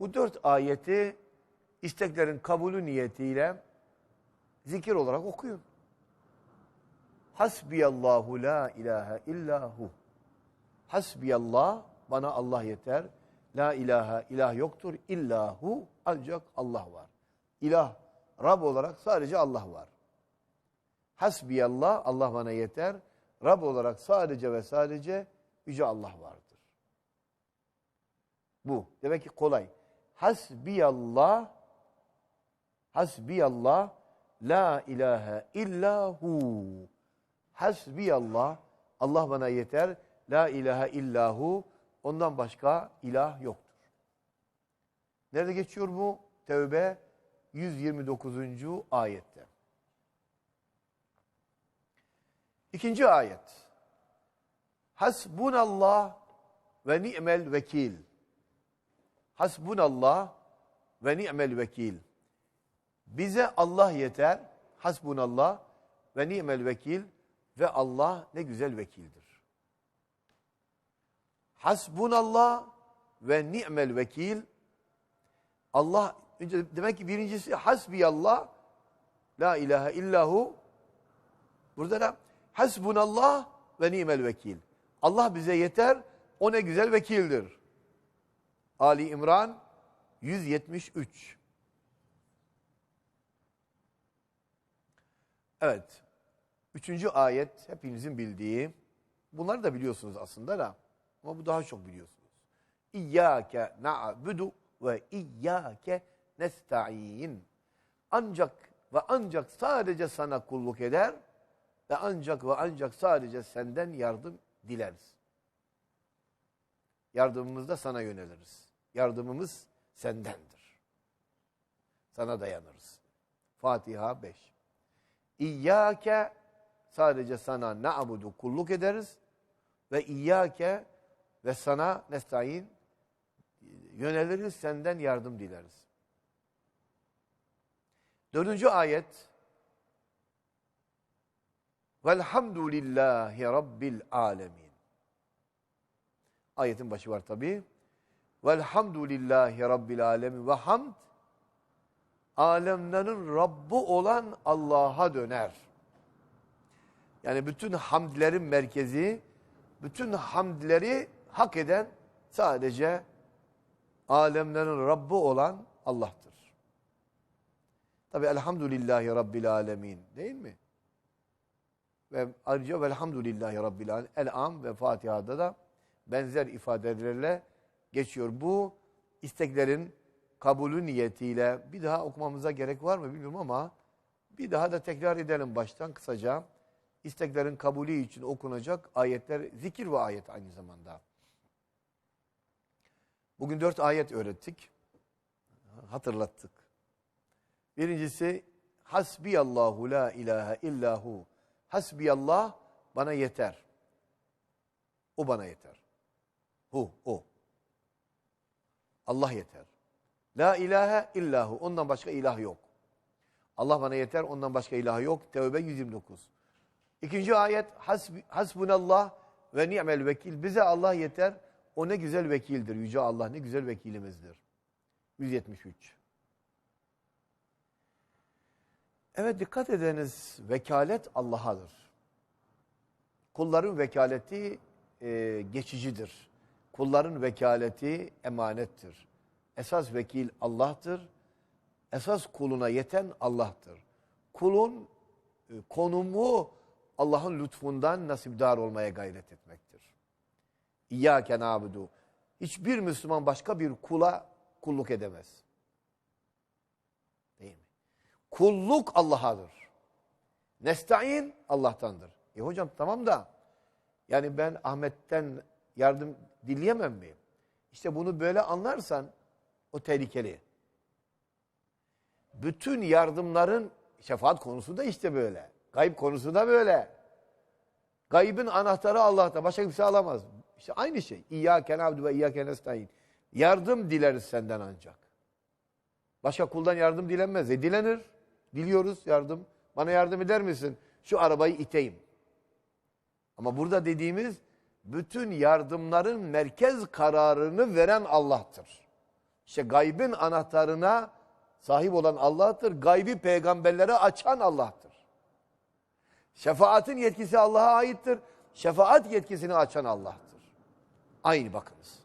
Bu dört ayeti isteklerin kabulü niyetiyle zikir olarak okuyun. Hasbiyallahu la ilahe illahu. Hasbiyallah, bana Allah yeter. La ilahe, ilah yoktur. İllahu, ancak Allah var. İlah, Rab olarak sadece Allah var. Hasbiyallah, Allah bana yeter. Rab olarak sadece ve sadece Yüce Allah vardır. Bu. Demek ki kolay. Hasbiyallah, hasbiyallah, la ilahe illahu. Hasbiyallah, Allah bana yeter. La ilahe illahu, ondan başka ilah yoktur. Nerede geçiyor bu? Tevbe 129. ayette. İkinci ayet. Hasbunallah ve ni'mel vekil. Hasbunallah ve ni'mel vekil. Bize Allah yeter. Hasbunallah ve ni'mel vekil ve Allah ne güzel vekildir. Hasbunallah ve ni'mel vekil. Allah demek ki birincisi hasbiyallah la ilahe illahu. Burada da hasbunallah ve ni'mel vekil. Allah bize yeter. O ne güzel vekildir. Ali İmran 173. Evet. Üçüncü ayet hepinizin bildiği. Bunları da biliyorsunuz aslında da. Ama bu daha çok biliyorsunuz. İyyâke na'budu ve iyyâke nesta'in. Ancak ve ancak sadece sana kulluk eder ve ancak ve ancak sadece senden yardım dileriz. Yardımımızda sana yöneliriz. Yardımımız sendendir. Sana dayanırız. Fatiha 5. İyyâke sadece sana na'budu kulluk ederiz ve iyyâke ve sana nestaîn yöneliriz, senden yardım dileriz. Dördüncü ayet Velhamdülillahi Rabbil alemin. Ayetin başı var tabi. Velhamdülillahi Rabbil alemin. Ve hamd alemlerin Rabbi olan Allah'a döner. Yani bütün hamdlerin merkezi, bütün hamdleri hak eden sadece alemlerin Rabbi olan Allah'tır. Tabi elhamdülillahi Rabbil alemin değil mi? Ve ayrıca velhamdülillahi Rabbil alemin. El-Am ve Fatiha'da da benzer ifadelerle geçiyor. Bu isteklerin kabulü niyetiyle bir daha okumamıza gerek var mı bilmiyorum ama bir daha da tekrar edelim baştan kısaca. İsteklerin kabulü için okunacak ayetler, zikir ve ayet aynı zamanda. Bugün dört ayet öğrettik. Hatırlattık. Birincisi Hasbiyallahu la ilahe illahu. Hasbiyallah bana yeter. O bana yeter. Hu, o. Allah yeter. La ilahe illahu. Ondan başka ilah yok. Allah bana yeter, ondan başka ilah yok. Tevbe 129. İkinci ayet hasbunallah ve ni'mel vekil. Bize Allah yeter. O ne güzel vekildir. Yüce Allah ne güzel vekilimizdir. 173. Evet dikkat ediniz. Vekalet Allah'adır. Kulların vekaleti e, geçicidir. Kulların vekaleti emanettir. Esas vekil Allah'tır. Esas kuluna yeten Allah'tır. Kulun e, konumu Allah'ın lütfundan nasipdar olmaya gayret etmektir. İyyâke nâbudu. Hiçbir Müslüman başka bir kula kulluk edemez. Değil mi? Kulluk Allah'adır. Nesta'in Allah'tandır. E hocam tamam da yani ben Ahmet'ten yardım dileyemem mi? İşte bunu böyle anlarsan o tehlikeli. Bütün yardımların şefaat konusu da işte böyle. Gayb konusu da böyle. Gaybın anahtarı Allah'ta. Başka kimse alamaz. İşte aynı şey. İyyâke nabdu ve iyyâke nestaîn. Yardım dileriz senden ancak. Başka kuldan yardım dilenmez. E dilenir. Diliyoruz yardım. Bana yardım eder misin? Şu arabayı iteyim. Ama burada dediğimiz bütün yardımların merkez kararını veren Allah'tır. İşte gaybın anahtarına sahip olan Allah'tır. Gaybi peygamberlere açan Allah'tır. Şefaatin yetkisi Allah'a aittir. Şefaat yetkisini açan Allah'tır. Aynı bakınız.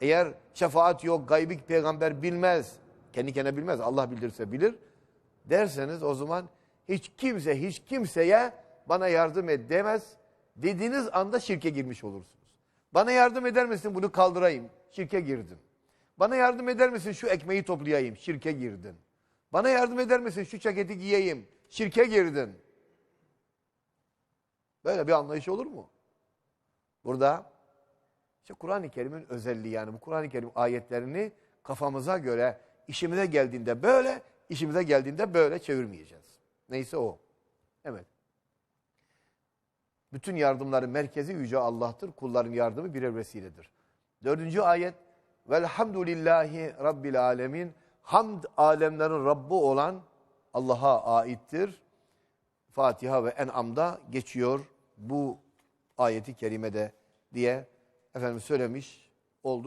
Eğer şefaat yok, gaybi peygamber bilmez, kendi kendine bilmez, Allah bildirse bilir derseniz o zaman hiç kimse hiç kimseye bana yardım et demez. Dediğiniz anda şirke girmiş olursunuz. Bana yardım eder misin bunu kaldırayım? Şirke girdin. Bana yardım eder misin şu ekmeği toplayayım? Şirke girdin. Bana yardım eder misin şu ceketi giyeyim? Şirke girdin. Böyle bir anlayış olur mu? Burada işte Kur'an-ı Kerim'in özelliği yani bu Kur'an-ı Kerim ayetlerini kafamıza göre işimize geldiğinde böyle, işimize geldiğinde böyle çevirmeyeceğiz. Neyse o. Evet. Bütün yardımların merkezi Yüce Allah'tır. Kulların yardımı birer vesiledir. Dördüncü ayet. Velhamdülillahi Rabbil alemin. Hamd alemlerin Rabbi olan Allah'a aittir. Fatiha ve En'am'da geçiyor bu ayeti kerimede diye efendim söylemiş olduk.